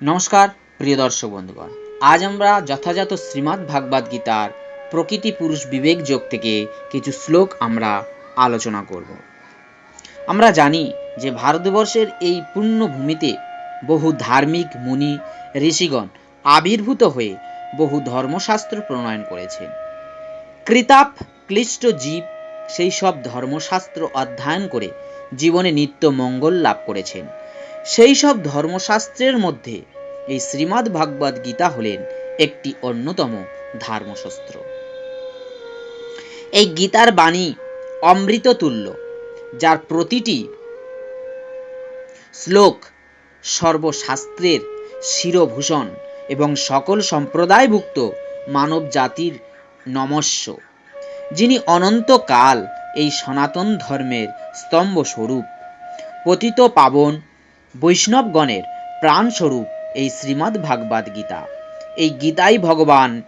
নমস্কার, প্রিয় দর্শক বন্ধুগণ। আজ আমরা যথাযথ শ্রীমদ্ ভাগবত গীতার প্রকৃতি পুরুষ বিবেক যোগ থেকে কিছু শ্লোক আমরা আলোচনা করব। আমরা জানি যে ভারতবর্ষের এই পূর্ণভূমিতে বহু ধার্মিক মুনি, ঋষিগণ আবির্ভূত হয়ে বহু ধর্মশাস্ত্র প্রণয়ন করেছেন। কৃতাপ, ক্লিষ্ট জীব সেই সব ধর্মশাস্ত্র অধ্যয়ন করে জীবনে নিত্য মঙ্গল লাভ করেছেন। সেই সব ধর্মশাস্ত্রের মধ্যে এই শ্রীমদ্ ভাগবত গীতা হলেন একটি অন্যতম ধর্মশাস্ত্র। এই গীতার বাণী অমৃত তুল্য যার প্রতিটি শ্লোক সর্বশাস্ত্রের শিরভূষণ এবং সকল সম্প্রদায়ভুক্ত মানব জাতির নমস্য, যিনি অনন্তকাল এই সনাতন ধর্মের স্তম্ভস্বরূপ, পতিত পাবন বৈষ্ণবগণের প্রাণস্বরূপ এই শ্রীমদ্ ভাগবত গীতা। এই গীতাই ভগবান,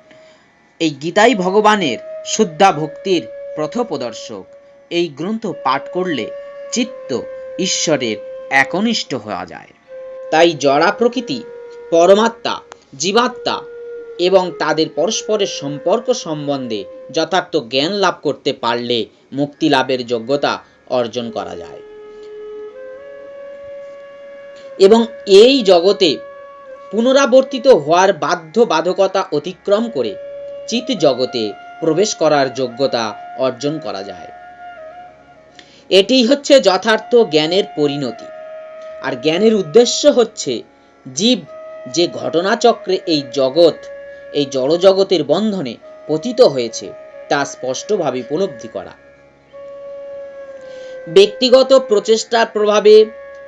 এই গীতাই ভগবানের শুদ্ধা ভক্তির প্রথপ্রদর্শক এই গ্রন্থ পাঠ করলে চিত্ত ঈশ্বরের একনিষ্ঠ হওয়া যায়। তাই জড়া প্রকৃতি, পরমাত্মা, জীবাত্মা এবং তাদের পরস্পরের সম্পর্ক সম্বন্ধে যথার্থ জ্ঞান লাভ করতে পারলে মুক্তি লাভের যোগ্যতা অর্জন করা যায়। এবং এই জগতে পুনরাবর্তিত হওয়ার বাধ্য বাধকতা অতিক্রম করে চিত জগতে প্রবেশ করার যোগ্যতা অর্জন করা যায়। এটি হচ্ছে যথার্থ জ্ঞানের পরিণতি। আর জ্ঞানের উদ্দেশ্য হচ্ছে জীব যে ঘটনাচক্রে এই জগৎ, এই জড়জগতের বন্ধনে পতিত হয়েছে, তা স্পষ্টভাবে উপলব্ধি করা। ব্যক্তিগত প্রচেষ্টার প্রভাবে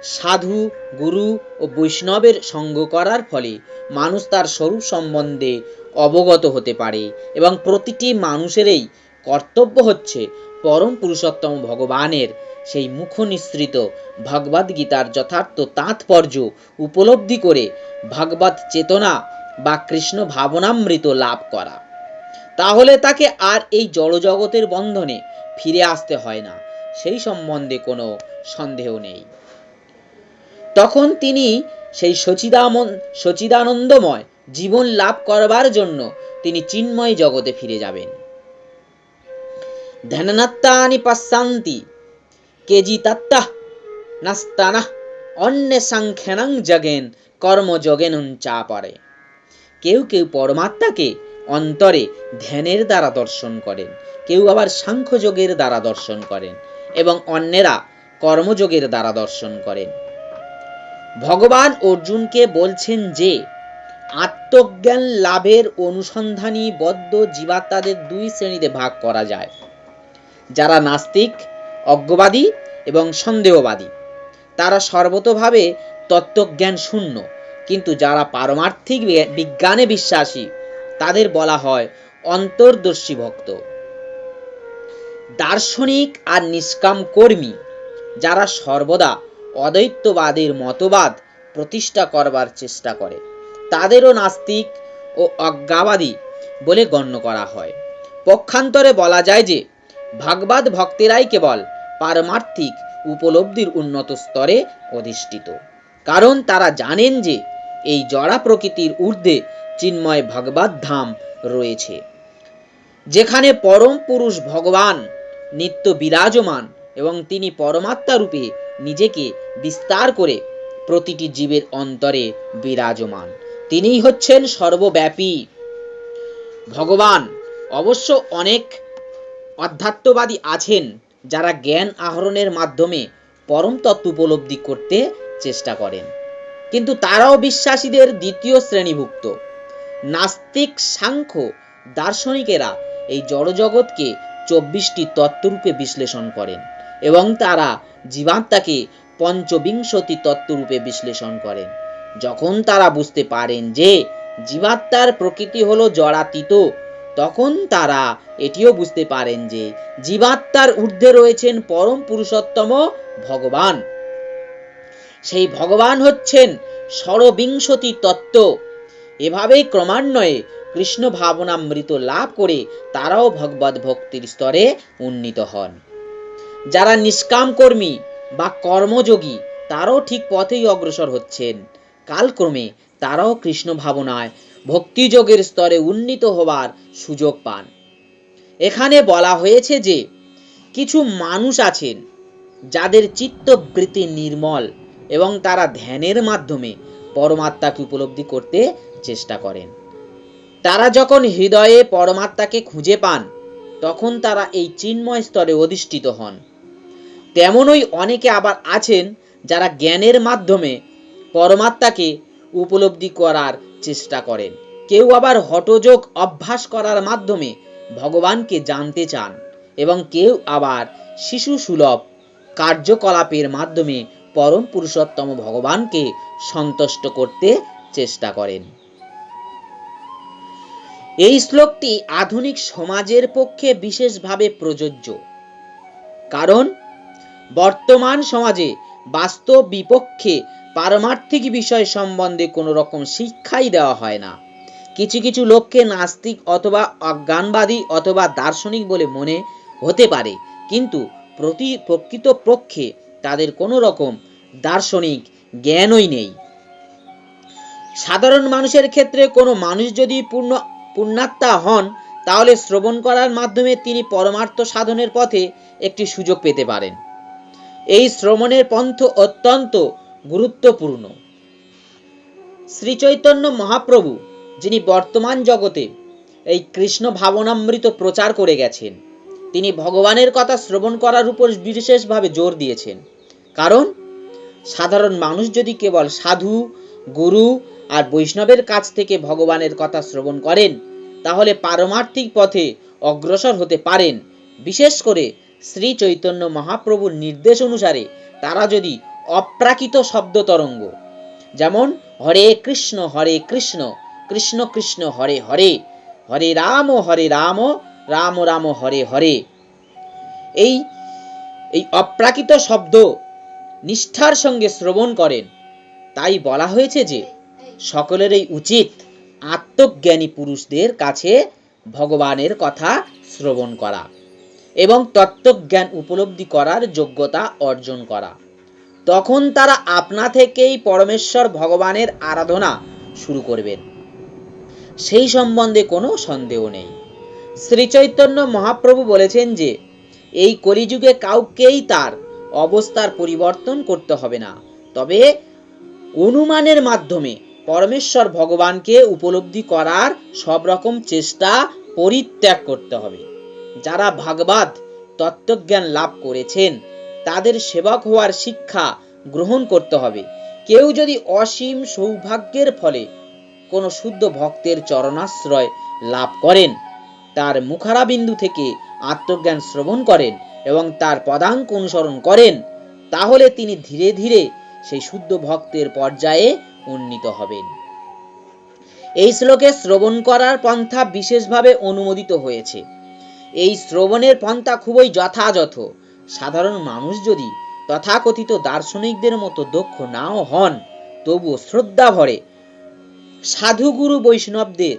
সাধু, গুরু ও বৈষ্ণবের সঙ্গ করার ফলে মানুষ তার স্বরূপ সম্বন্ধে অবগত হতে পারে এবং প্রতিটি মানুষেরই কর্তব্য হচ্ছে পরম পুরুষোত্তম ভগবানের সেই মুখ নিঃসৃত ভগবদ গীতার যথার্থ তাৎপর্য উপলব্ধি করে ভগবত চেতনা বা কৃষ্ণ ভাবনামৃত লাভ করা। তাহলে তাকে আর এই জড়জগতের বন্ধনে ফিরে আসতে হয় না। সেই সম্বন্ধে কোনো সন্দেহ নেই। তখন তিনি সেই সচিদামন, সচিদানন্দময় জীবন লাভ করবার জন্য তিনি চিন্ময় জগতে ফিরে যাবেন। ধ্যানাত্মানি পশ্যান্তি কেজিতাত্তা নাস্তানা অন্য সাংখ্যানাং জগেন কর্মযোগেন চাপরে কেউ কেউ পরমাত্মাকে অন্তরে ধ্যানের দ্বারা দর্শন করেন, কেউ আবার সাংখ্যযোগের দ্বারা দর্শন করেন এবং অন্যেরা কর্মযোগের দ্বারা দর্শন করেন। ভগবান অর্জুনকে বলছেন যে, আত্মজ্ঞান লাভের অনুসন্ধানী বদ্ধ জীবাত্মাদের দুই শ্রেণীতে ভাগ করা যায়। যারা নাস্তিক, অজ্ঞবাদী এবং সন্দেহবাদী, তারা সর্বতভাবে তত্ত্বজ্ঞান শূন্য। কিন্তু যারা পারমার্থিক বিজ্ঞানে বিশ্বাসী, তাদের বলা হয় অন্তর্দর্শী ভক্ত। দার্শনিক আর নিষ্কাম কর্মী, যারা সর্বদা অদ্বৈতবাদের মতবাদ প্রতিষ্ঠা করবার চেষ্টা করে। তাদেরও নাস্তিক ও অজ্ঞাবাদী বলে গণ্য করা হয়। পক্ষান্তরে বলা যায় যে ভাগবাদ ভক্তেরাই কেবল পারমার্থিক উপলব্ধির উন্নত স্তরে অধিষ্ঠিত। কারণ তারা জানেন যে, এই জড়া প্রকৃতির ঊর্ধ্বে চিন্ময় ভগবত ধাম রয়েছে, যেখানে পরম পুরুষ ভগবান নিত্য বিরাজমান এবং তিনি পরমাত্মা রূপে নিজেকে বিস্তার করে প্রতিটি জীবের অন্তরে বিরাজমান। তিনিই হচ্ছেন সর্বব্যাপী। ভগবান অবশ্য অনেক অধ্যাত্মবাদী আছেন, যারা জ্ঞান আহরণের মাধ্যমে পরম তত্ত্ব উপলব্ধি করতে চেষ্টা করেন। কিন্তু তারাও বিশ্বাসীদের দ্বিতীয় শ্রেণীভুক্ত। নাস্তিক সাংখ্য দার্শনিকেরা এই জড়জগৎকে চব্বিশটি তত্ত্বরূপে বিশ্লেষণ করেন। এবং তারা জীবাত্মাকে পঞ্চবিংশতি তত্ত্বরূপে বিশ্লেষণ করেন। যখন তারা বুঝতে পারেন যে জীবাত্মার প্রকৃতি হলো জড়াতীত তখন তারা এটিও বুঝতে পারেন যে জীবাত্মার ঊর্ধ্বে রয়েছেন পরম পুরুষোত্তম ভগবান। সেই ভগবান হচ্ছেন ষড়বিংশতি তত্ত্ব। এভাবেই ক্রমান্বয়ে কৃষ্ণ ভাবনামৃত লাভ করে তারাও ভগবত ভক্তির স্তরে উন্নীত হন। যারা নিষ্কাম কর্মী বা কর্মযোগী, তারাও ঠিক পথেই অগ্রসর হচ্ছেন। কালক্রমে তারাও কৃষ্ণ ভাবনায় ভক্তিযোগের স্তরে উন্নীত হবার সুযোগ পান। এখানে বলা হয়েছে যে, কিছু মানুষ আছেন যাদের চিত্তবৃত্তি নির্মল এবং তারা ধ্যানের মাধ্যমে পরমাত্মাকে উপলব্ধি করতে চেষ্টা করেন। তারা যখন হৃদয়ে পরমাত্মাকে খুঁজে পান, তখন তারা এই চিন্ময় স্তরে অধিষ্ঠিত হন। তেমনই অনেকে আবার আছেন যারা জ্ঞানের মাধ্যমে পরমাত্মাকে উপলব্ধি করার চেষ্টা করেন। কেউ আবার হঠযোগ অভ্যাস করার মাধ্যমে ভগবানকে জানতে চান এবং কেউ আবার শিশু সুলভ কার্যকলাপের মাধ্যমে পরম পুরুষোত্তম ভগবানকে সন্তুষ্ট করতে চেষ্টা করেন। এই শ্লোকটি আধুনিক সমাজের পক্ষে বিশেষভাবে প্রযোজ্য। কারণ বর্তমান সমাজে বাস্তব বিপক্ষে পারমার্থিক বিষয় সম্বন্ধে কোনো রকম শিক্ষাই দেওয়া হয় না। কিছু কিছু লোককে নাস্তিক অথবা অজ্ঞানবাদী অথবা দার্শনিক বলে মনে হতে পারে, কিন্তু প্রতি প্রকৃত পক্ষে তাদের কোনো রকম দার্শনিক জ্ঞানই নেই। সাধারণ মানুষের ক্ষেত্রে কোনো মানুষ যদি পূর্ণ, পুণ্যাত্মা হন, তাহলে শ্রবণ করার মাধ্যমে তিনি পরমার্থ সাধনের পথে একটি সুযোগ পেতে পারেন। এই শ্রবণের পন্থ অত্যন্ত গুরুত্বপূর্ণ। শ্রী চৈতন্য মহাপ্রভু, যিনি বর্তমান জগতে এই কৃষ্ণ ভাবনামৃত প্রচার করে গেছেন, তিনি ভগবানের কথা শ্রবণ করার উপর বিশেষভাবে জোর দিয়েছেন। কারণ, সাধারণ মানুষ যদি কেবল সাধু, গুরু আর বৈষ্ণবের কাছ থেকে ভগবানের কথা শ্রবণ করেন, তাহলে পারমার্থিক পথে অগ্রসর হতে পারেন, বিশেষ করে শ্রী চৈতন্য মহাপ্রভুর নির্দেশ অনুসারে তারা যদি অপ্রাকৃত শব্দ তরঙ্গ, যেমন হরে কৃষ্ণ হরে কৃষ্ণ কৃষ্ণ কৃষ্ণ, হরে হরে হরে রাম হরে রাম রাম রাম, হরে হরে, এই এই অপ্রাকৃত শব্দ নিষ্ঠার সঙ্গে শ্রবণ করেন। তাই বলা হয়েছে যে সকলেরই উচিত আত্মজ্ঞানী পুরুষদের কাছে ভগবানের কথা শ্রবণ করা। এবং তত্ত্বজ্ঞান উপলব্ধি করার যোগ্যতা অর্জন করা। তখন তারা আপনা থেকেই পরমেশ্বর ভগবানের আরাধনা শুরু করবেন। সেই সম্বন্ধে কোনো সন্দেহ নেই। শ্রী চৈতন্য মহাপ্রভু বলেছেন যে, এই কলিযুগে কাউকেই তার অবস্থার পরিবর্তন করতে হবে না। তবে অনুমানের মাধ্যমে পরমেশ্বর ভগবানকে উপলব্ধি করার সব রকম চেষ্টা পরিত্যাগ করতে হবে। যারা ভাগবত তত্ত্বজ্ঞান লাভ করেছেন, তাদের সেবক হওয়ার শিক্ষা গ্রহণ করতে হবে। কেউ যদি অসীম সৌভাগ্যের ফলে কোনো শুদ্ধ ভক্তের চরণাশ্রয় লাভ করেন, তার মুখারাবিন্দু থেকে আত্মজ্ঞান শ্রবণ করেন এবং তার পদাঙ্ক অনুসরণ করেন, তাহলে তিনি ধীরে ধীরে সেই শুদ্ধ ভক্তের পর্যায়ে উন্নীত হবেন। এই শ্লোকে শ্রবণ করার পন্থা বিশেষভাবে অনুমোদিত হয়েছে। এই শ্রবণের পন্থা খুবই যথাযথ। সাধারণ মানুষ যদি তথাকথিত দার্শনিকদের মতো দক্ষ নাও হন, তবুও শ্রদ্ধা ভরে। সাধুগুরু বৈষ্ণবদের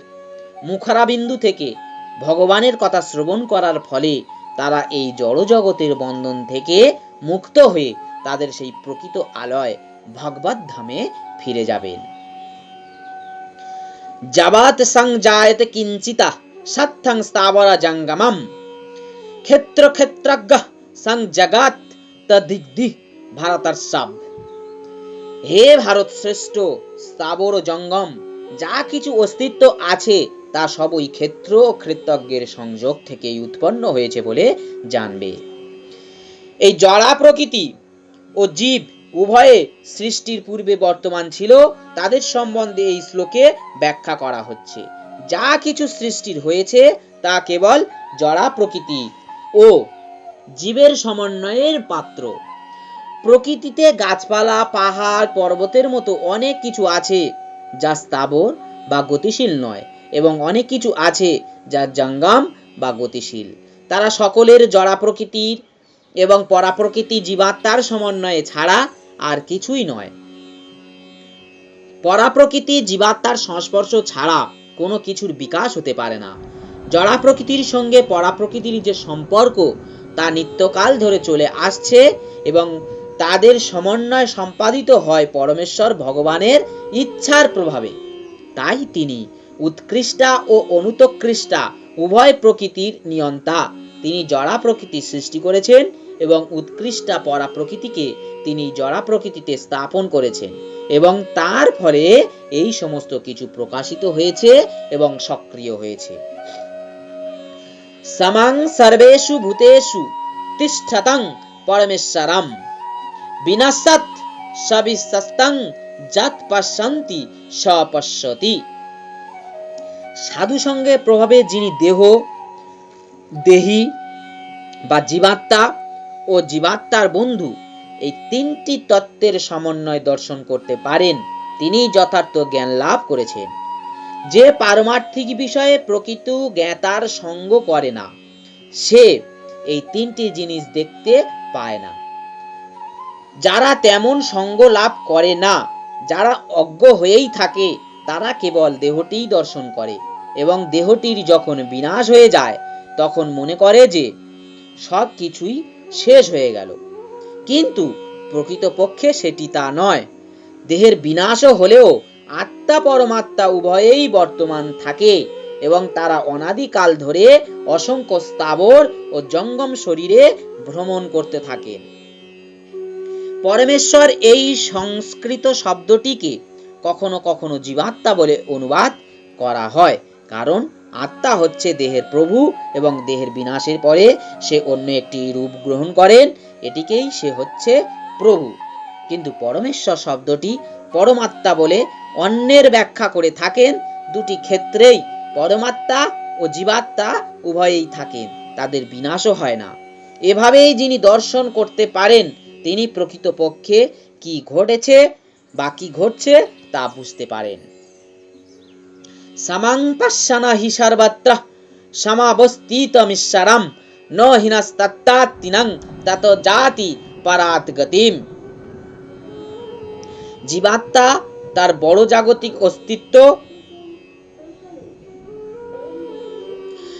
মুখারাবিন্দু থেকে ভগবানের কথা শ্রবণ করার ফলে তারা এই জড়জগতের বন্ধন থেকে মুক্ত হয়ে তাদের সেই প্রকৃত আলয় ভগবত ধামে ফিরে যাবেন। যাবাত সংজায়ত কিঞ্চিতা স্থাবরা জঙ্গমম। ক্ষেত্র ক্ষেত্রজ্ঞ সংজগাত তদিগ্ধি ভারতর্ষভ হে ভারত শ্রেষ্ঠ স্থাবর জঙ্গম, যা কিছু অস্তিত্ব আছে, তা সবই ক্ষেত্র ও ক্ষেত্রজ্ঞের সংযোগ থেকেই উৎপন্ন হয়েছে বলে জানবে। এই জড়া প্রকৃতি ও জীব উভয়ে সৃষ্টির পূর্বে বর্তমান ছিল, তাদের সম্বন্ধে এই শ্লোকে ব্যাখ্যা করা হচ্ছে। যা কিছু সৃষ্টির হয়েছে তা কেবল জড়া প্রকৃতি ও জীবের সমন্বয়ের পাত্র। প্রকৃতিতে গাছপালা, পাহাড়, পর্বতের মতো অনেক কিছু আছে যা স্থাবর বা গতিশীল নয় এবং অনেক কিছু আছে যা জঙ্গম বা গতিশীল। তারা সকলের জড়া প্রকৃতির এবং পরাপ্রকৃতি জীবাত্মার সমন্বয়ে ছাড়া আর কিছুই নয়। পরাপ্রকৃতি জীবাত্মার সংস্পর্শ ছাড়া কোনো কিছুর বিকাশ হতে পারে না। জড়া প্রকৃতির সঙ্গে পরাপ্রকৃতির যে সম্পর্ক, তা নিত্যকাল ধরে চলে আসছে এবং তাদের সমন্বয় সম্পাদিত হয় পরমেশ্বর ভগবানের ইচ্ছার প্রভাবে। তাই তিনি উৎকৃষ্টা ও অনুতকৃষ্টা উভয় প্রকৃতির নিয়ন্তা। তিনি জড়া প্রকৃতি সৃষ্টি করেছেন এবং উৎকৃষ্টা পরা প্রকৃতিকে তিনি জড়া প্রকৃতিতে স্থাপন করেছেন এবং তার ফলে এই সমস্ত কিছু প্রকাশিত হয়েছে এবং সক্রিয় হয়েছে। সমাং সর্বেষু ভূতেষু তিষ্ঠতং পরমেশ্বরম বিনাশত সবিস্তং যত পশ্যন্তি স পশ্যতি সাধু সঙ্গে প্রভাবে যিনি দেহ, দেহি বা জীবাত্মা ও জীবাত্মার বন্ধু, এই তিনটি তত্ত্বের সমন্বয় দর্শন করতে পারেন তিনি যথার্থ জ্ঞান লাভ করেছেন। যে পারমার্থিক বিষয়ে প্রকৃত জ্ঞাতার সঙ্গ করে না, সে এই তিনটি জিনিস দেখতে পায় না। যারা তেমন সঙ্গ লাভ করে না, যারা অজ্ঞ হয়েই থাকে, তারা কেবল দেহটিই দর্শন করে এবং দেহটির যখন বিনাশ হয়ে যায়, তখন মনে করে যে সব কিছুই শেষ হয়ে গেল। কিন্তু প্রকৃতপক্ষে সেটি তা নয়। দেহের বিনাশও হলেও আত্মা পরমাত্মা উভয়েই বর্তমান থাকে এবং তারা অনাদিকাল ধরে অসংখ্য স্থাবর ও জঙ্গম শরীরে ভ্রমণ করতে থাকেন। পরমেশ্বর এই সংস্কৃত শব্দটিকে কখনো কখনো জীবাত্মা বলে অনুবাদ করা হয়। কারণ আত্মা হচ্ছে দেহের প্রভু এবং দেহের বিনাশের পরে সে অন্য একটি রূপ গ্রহণ করেন, এটিকেই সে হচ্ছে প্রভু। কিন্তু পরমেশ্বর শব্দটি পরমাত্মা বলে অন্যের ব্যাখ্যা করে থাকেন, দুটি ক্ষেত্রেই পরমাত্মা ও জীবাত্মা উভয়েই থাকেন, তাদের বিনাশও হয় না। এভাবেই যিনি দর্শন করতে পারেন, তিনি প্রকৃতপক্ষে কি ঘটেছে বা কি ঘটছে তা বুঝতে পারেন। সমাং পশ্যন হি সর্বত্র সমাবস্থিতমিশ্বরম ন হিনস্তত্তাত্তিনং তত জাতি পরাত গতিম। জীবাত্মা তার বড় জাগতিক অস্তিত্ব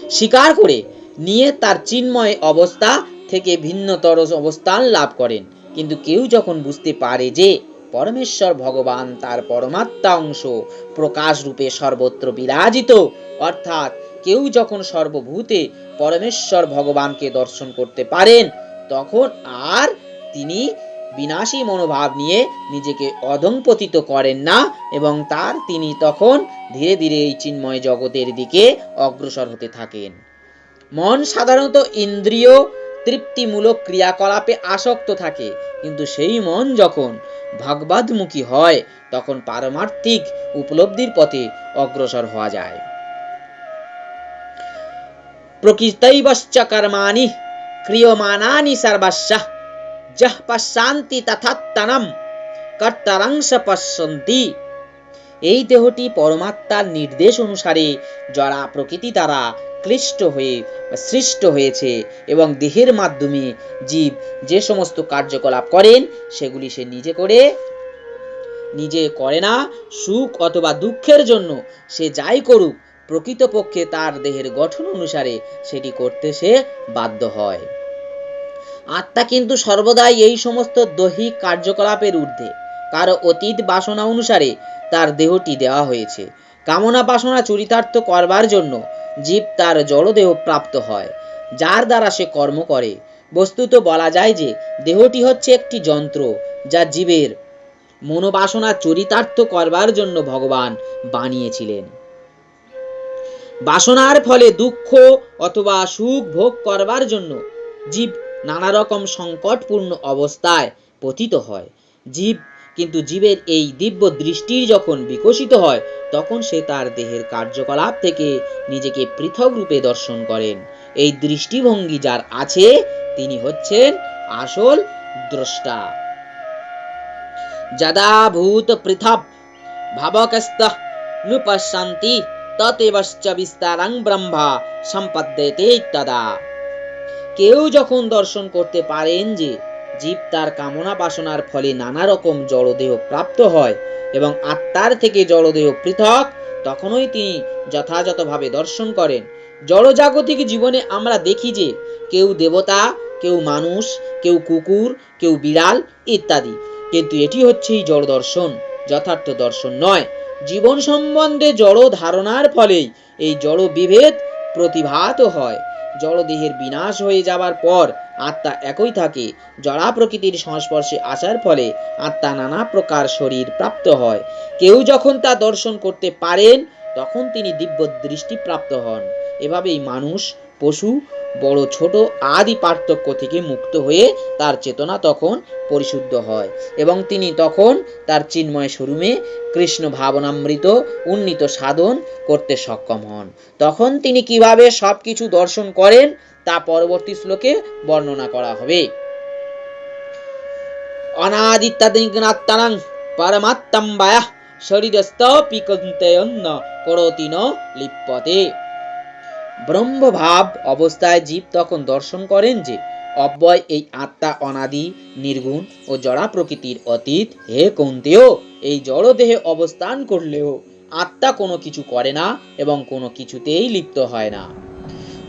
স্বীকার করে নিয়ে তার চিন্ময় অবস্থা থেকে ভিন্নতর অবস্থান লাভ করেন। কিন্তু কেউ যখন বুঝতে পারে যে পরমেশ্বর ভগবান তার পরমাত্মা অংশ প্রকাশ রূপে সর্বত্র বিরাজিত। অর্থাৎ কেউ যখন সর্বভূতে পরমেশ্বর ভগবানকে দর্শন করতে পারেন, তখন আর তিনি বিনাশী মনোভাব নিয়ে নিজেকে অধংপতিত করেন না এবং তার তিনি তখন ধীরে ধীরে এই চিন্ময় জগতের দিকে অগ্রসর হতে থাকেন। মন সাধারণত ইন্দ্রিয় তৃপ্তিমূলক ক্রিয়াকলাপে আসক্ত থাকে, কিন্তু সেই মন যখন ভগবদমুখী হয়, তখন পারমার্থিক উপলব্ধির পথে অগ্রসর হওয়া যায়। প্রকৃতৈবশ্চ কর্মাণি ক্রিয়মানানি সর্বস্য যহ পশ্যান্তি তথাত্তনম কর্তারাংশ পশ্যন্তি। এই দেহটি পরমাত্মার নির্দেশ অনুসারে জড়া প্রকৃতি দ্বারা ক্লিষ্ট হয়ে সৃষ্ট হয়েছে এবং দেহের মাধ্যমে জীব যে সমস্ত কার্যকলাপ করেন, সেগুলি সে নিজে করে নিজে করে না, সুখ অথবা দুঃখের জন্য সে যাই করুক, প্রকৃতপক্ষে তার দেহের গঠন অনুসারে সেটি করতে সে বাধ্য হয়। আত্মা কিন্তু সর্বদাই এই সমস্ত দৈহিক কার্যকলাপের ঊর্ধ্বে। কারও অতীত বাসনা অনুসারে তার দেহটি দেওয়া হয়েছে। কামনা বাসনা চরিতার্থ করবার জন্য জীব তার জড়দেহ প্রাপ্ত হয়, যার দ্বারা সে কর্ম করে। বস্তুত বলা যায় যে, দেহটি হচ্ছে একটি যন্ত্র যা জীবের মনোবাসনা চরিতার্থ করবার জন্য ভগবান বানিয়েছিলেন। বাসনার ফলে দুঃখ অথবা সুখ ভোগ করবার জন্য জীব নানা রকম সংকটপূর্ণ অবস্থায় পতিত হয়। জীব কিন্তু জীবের এই দিব্য দৃষ্টির যখন বিকশিত হয়, তখন সে তার দেহের কার্যকলাপ থেকে নিজেকে পৃথক রূপে দর্শন করেন। এই দৃষ্টিভঙ্গি যার আছে, তিনি হচ্ছেন আসল দ্রষ্টা। যদা ভূত পৃথক ভাবকস্ত নুপশান্তি ততেবশ্চ বিস্তারং ব্রহ্মা সম্পদ্যেতে তদা। কেউ যখন দর্শন করতে পারেন যে জীব তার কামনা বাসনার ফলে নানা রকম জড়দেহ প্রাপ্ত হয় এবং আত্মার থেকে জড়দেহ পৃথক, তখনই তিনি যথাযথভাবে দর্শন করেন। জড়জাগতিক জীবনে আমরা দেখি যে কেউ দেবতা, কেউ মানুষ, কেউ কুকুর, কেউ বিড়াল ইত্যাদি। কিন্তু এটি হচ্ছেই জড় দর্শন, যথার্থ দর্শন নয়। জীবন সম্বন্ধে জড় ধারণার ফলেই এই জড় বিভেদ প্রতিভাত হয়। জড় দেহের বিনাশ হয়ে যাবার পর আত্মা একই থাকে। জড়া প্রকৃতির সংস্পর্শে আসার ফলে আত্মা নানা প্রকার শরীর প্রাপ্ত হয়। কেউ যখন তা দর্শন করতে পারেন, তখন তিনি দিব্য দৃষ্টি প্রাপ্ত হন। এভাবেই মানুষ পশু, বড়, ছোট আদি পার্থক্য থেকে মুক্ত হয়ে তার চেতনা তখন পরিশুদ্ধ হয় এবং তিনি তখন তার চিন্ময় স্বরূপে কৃষ্ণ ভাবনামৃত উন্নীত সাধন করতে সক্ষম হন। তখন তিনি কীভাবে সবকিছু দর্শন করেন তা পরবর্তী শ্লোকে বর্ণনা করা হবে। অনাদিত্যাদিজ্ঞাত্তানাং পরমাত্মম্বায়া শরীরস্থ পিকন্তয়ন্ন করতি ন লিপ্যতে ব্রহ্মভাব অবস্থায় জীব তখন দর্শন করেন যে, অব্যয় এই আত্মা অনাদি, নির্গুণ ও জড়া প্রকৃতির অতীত। হে কৌন্তেয়, এই জড় দেহে অবস্থান করলেও আত্মা কোনো কিছু করে না এবং কোনো কিছুতেই লিপ্ত হয় না।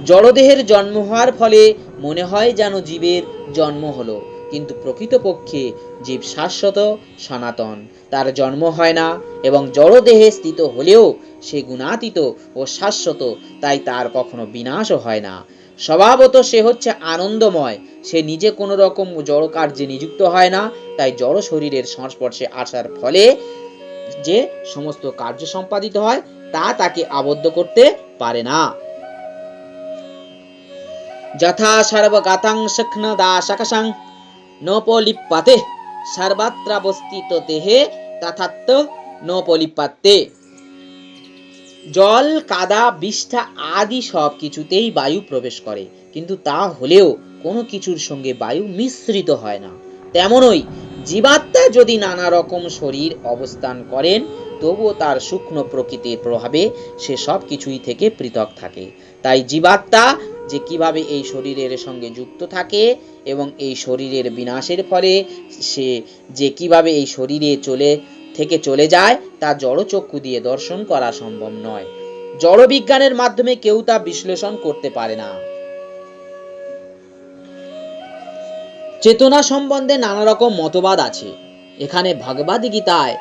জড়দেহের জন্ম হওয়ার ফলে মনে হয় যেন জীবের জন্ম হলো। কিন্তু প্রকৃতপক্ষে জীব শাশ্বত, সনাতন। তার জন্ম হয় না এবং জড়দেহে স্থিত হলেও সে গুণাতীত ও শাশ্বত, তাই তার কখনো বিনাশও হয় না। স্বভাবত সে হচ্ছে আনন্দময়। সে নিজে কোনো রকম জড় কার্যে নিযুক্ত হয় না, তাই জড় শরীরের সংস্পর্শে আসার ফলে যে সমস্ত কার্য সম্পাদিত হয়, তা তাকে আবদ্ধ করতে পারে না। যথা সর্বগাতাং সখ্ন দাশকশাং নোপলিপ্পাতে। সর্বত্রাবস্থিত দেহে তথাত্ম নোপলিপ্পাতে। জল, কাদা, বিষ্ঠা আদি সব কিছুতেই বায়ু প্রবেশ করে। কিন্তু তা হলেও কোনো কিছুর সঙ্গে বায়ু মিশ্রিত হয় না। তেমনই জীবাত্মা যদি নানা রকম শরীর অবস্থান করেন, তবুও তার সূক্ষ্ম প্রকৃতির প্রভাবে সে সব কিছুই থেকে পৃথক থাকে। তাই জীবাত্মা যে কীভাবে এই শরীরের সঙ্গে যুক্ত থাকে এবং এই শরীরের বিনাশের ফলে সে যে কীভাবে এই শরীরে চলে, থেকে চলে যায়, তা জড়চক্ষু দিয়ে দর্শন করা সম্ভব নয়। জড় বিজ্ঞানের মাধ্যমে কেউ তা বিশ্লেষণ করতে পারে না। চেতনা সম্বন্ধে নানা রকম মতবাদ আছে। এখানে ভগবদ গীতায়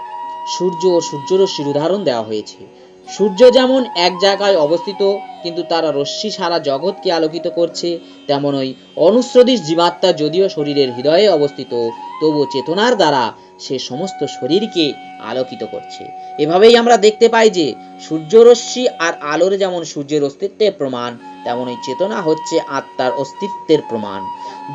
সূর্য ও সূর্যরশ্মির উদাহরণ দেওয়া হয়েছে। সূর্য যেমন এক জায়গায় অবস্থিত কিন্তু তারা রশ্মি সারা জগৎকে আলোকিত করছে। তেমনই অনুশ্রদিশ জীবাত্মা যদিও শরীরের হৃদয়ে অবস্থিত, তবু চেতনার দ্বারা সে সমস্ত শরীরকে আলোকিত করছে। এভাবেই আমরা দেখতে পাই যে সূর্যরশ্মি আর আলোর যেমন সূর্যের অস্তিত্বের প্রমাণ তেমন তেমনই চেতনা হচ্ছে আত্মার অস্তিত্বের প্রমাণ।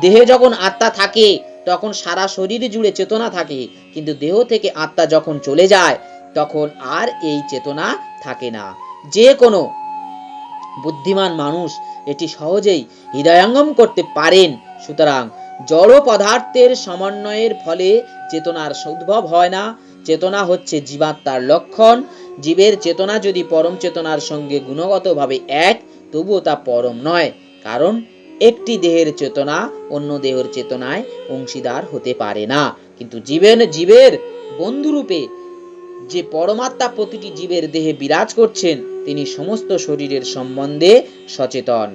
দেহে যখন আত্মা থাকে, তখন সারা শরীর জুড়ে চেতনা থাকে, কিন্তু দেহ থেকে আত্মা যখন চলে যায়, তখন আর এই চেতনা থাকে না। যে কোনো বুদ্ধিমান মানুষ এটি সহজেই হৃদয়ঙ্গম করতে পারেন। সুতরাং জড় পদার্থের সমন্বয়ের ফলে চেতনার উদ্ভব হয় না। চেতনা হচ্ছে জীবাত্মার লক্ষণ। জীবের চেতনা যদি পরম চেতনার সঙ্গে গুণগতভাবে এক, তবুও তা পরম নয়। কারণ একটি দেহের চেতনা অন্য দেহের চেতনায় অংশীদার হতে পারে না। কিন্তু জীবের জীবের বন্ধুরূপে যে পরমাত্মা প্রতিটি জীবের দেহে বিরাজ করছেন তিনি সমস্ত শরীরের সম্বন্ধে সচেতন।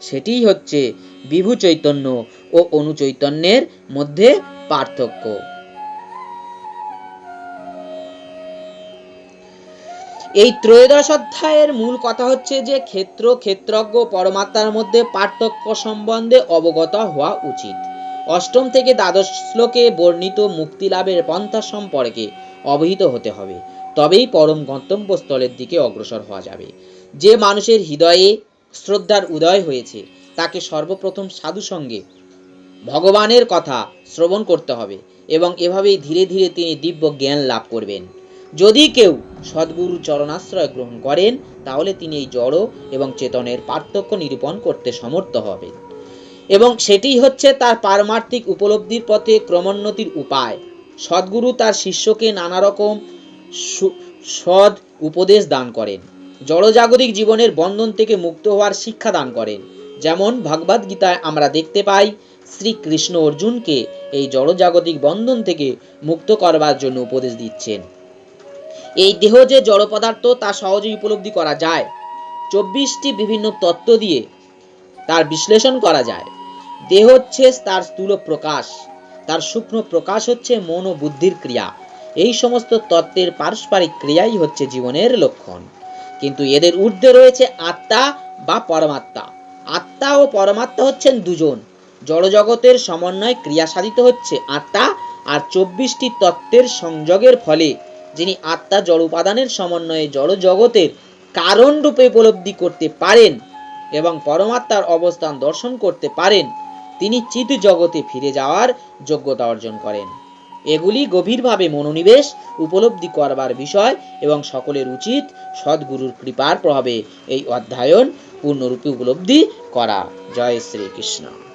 সেটিই হচ্ছে বিভু চৈতন্য ও অনুচৈতন্যের মধ্যে পার্থক্য। এই ত্রয়োদশ অধ্যায়ের মূল কথা হচ্ছে যে ক্ষেত্র, ক্ষেত্রজ্ঞ পরমাত্মার মধ্যে পার্থক্য সম্বন্ধে অবগত হওয়া উচিত। অষ্টম থেকে দ্বাদশ শ্লোকে বর্ণিত মুক্তি লাভের পন্থা সম্পর্কে অবহিত হতে হবে। তবেই পরম গন্তব্যস্থলের দিকে অগ্রসর হওয়া যাবে। যে মানুষের হৃদয়ে শ্রদ্ধার উদয় হয়েছে, তাকে সর্বপ্রথম সাধু সঙ্গে ভগবানের কথা শ্রবণ করতে হবে এবং এভাবেই ধীরে ধীরে তিনি দিব্য জ্ঞান লাভ করবেন। যদি কেউ সদ্গুরু চরণাশ্রয় গ্রহণ করেন, তাহলে তিনি এই জড় এবং চেতনের পার্থক্য নিরূপণ করতে সমর্থ হবেন। এবং সেটিই হচ্ছে তার পারমার্থিক উপলব্ধির পথে ক্রমোন্নতির উপায়। সদ্গুরু তার শিষ্যকে নানা রকম সু- সৎ উপদেশ দান করেন। জড়জাগতিক জীবনের বন্ধন থেকে মুক্ত হওয়ার শিক্ষা দান করেন। যেমন ভগবদ গীতায় আমরা দেখতে পাই, শ্রীকৃষ্ণ অর্জুনকে এই জড়জাগতিক বন্ধন থেকে মুক্ত করবার জন্য উপদেশ দিচ্ছেন। এই দেহ যে জড় পদার্থ, তা সহজেই উপলব্ধি করা যায়। চব্বিশটি বিভিন্ন তত্ত্ব দিয়ে তার বিশ্লেষণ করা যায়। দেহ হচ্ছে তার স্থূল প্রকাশ। তার সূক্ষ্ম প্রকাশ হচ্ছে মন ও বুদ্ধির ক্রিয়া। এই সমস্ত তত্ত্বের পারস্পরিক ক্রিয়াই হচ্ছে জীবনের লক্ষণ। কিন্তু এদের ঊর্ধ্বে রয়েছে আত্মা বা পরমাত্মা। আত্মা ও পরমাত্মা হচ্ছেন দুজন। জড়জগতের সমন্বয় ক্রিয়া সাধিত হচ্ছে আত্মা আর চব্বিশটি তত্ত্বের সংযোগের ফলে যিনি আত্মা জড় উপাদানের সমন্বয়ে জড় জগতের কারণ রূপে উপলব্ধি করতে পারেন এবং পরমাত্মার অবস্থান দর্শন করতে পারেন, তিনি চিত জগতে ফিরে যাওয়ার যোগ্যতা অর্জন করেন। এগুলি গভীরভাবে মনোনিবেশ, উপলব্ধি করবার বিষয় এবং সকলের উচিত সদ্গুরুর কৃপার প্রভাবে এই অধ্যায়ন পূর্ণরূপে উপলব্ধি করা। জয় শ্রীকৃষ্ণ।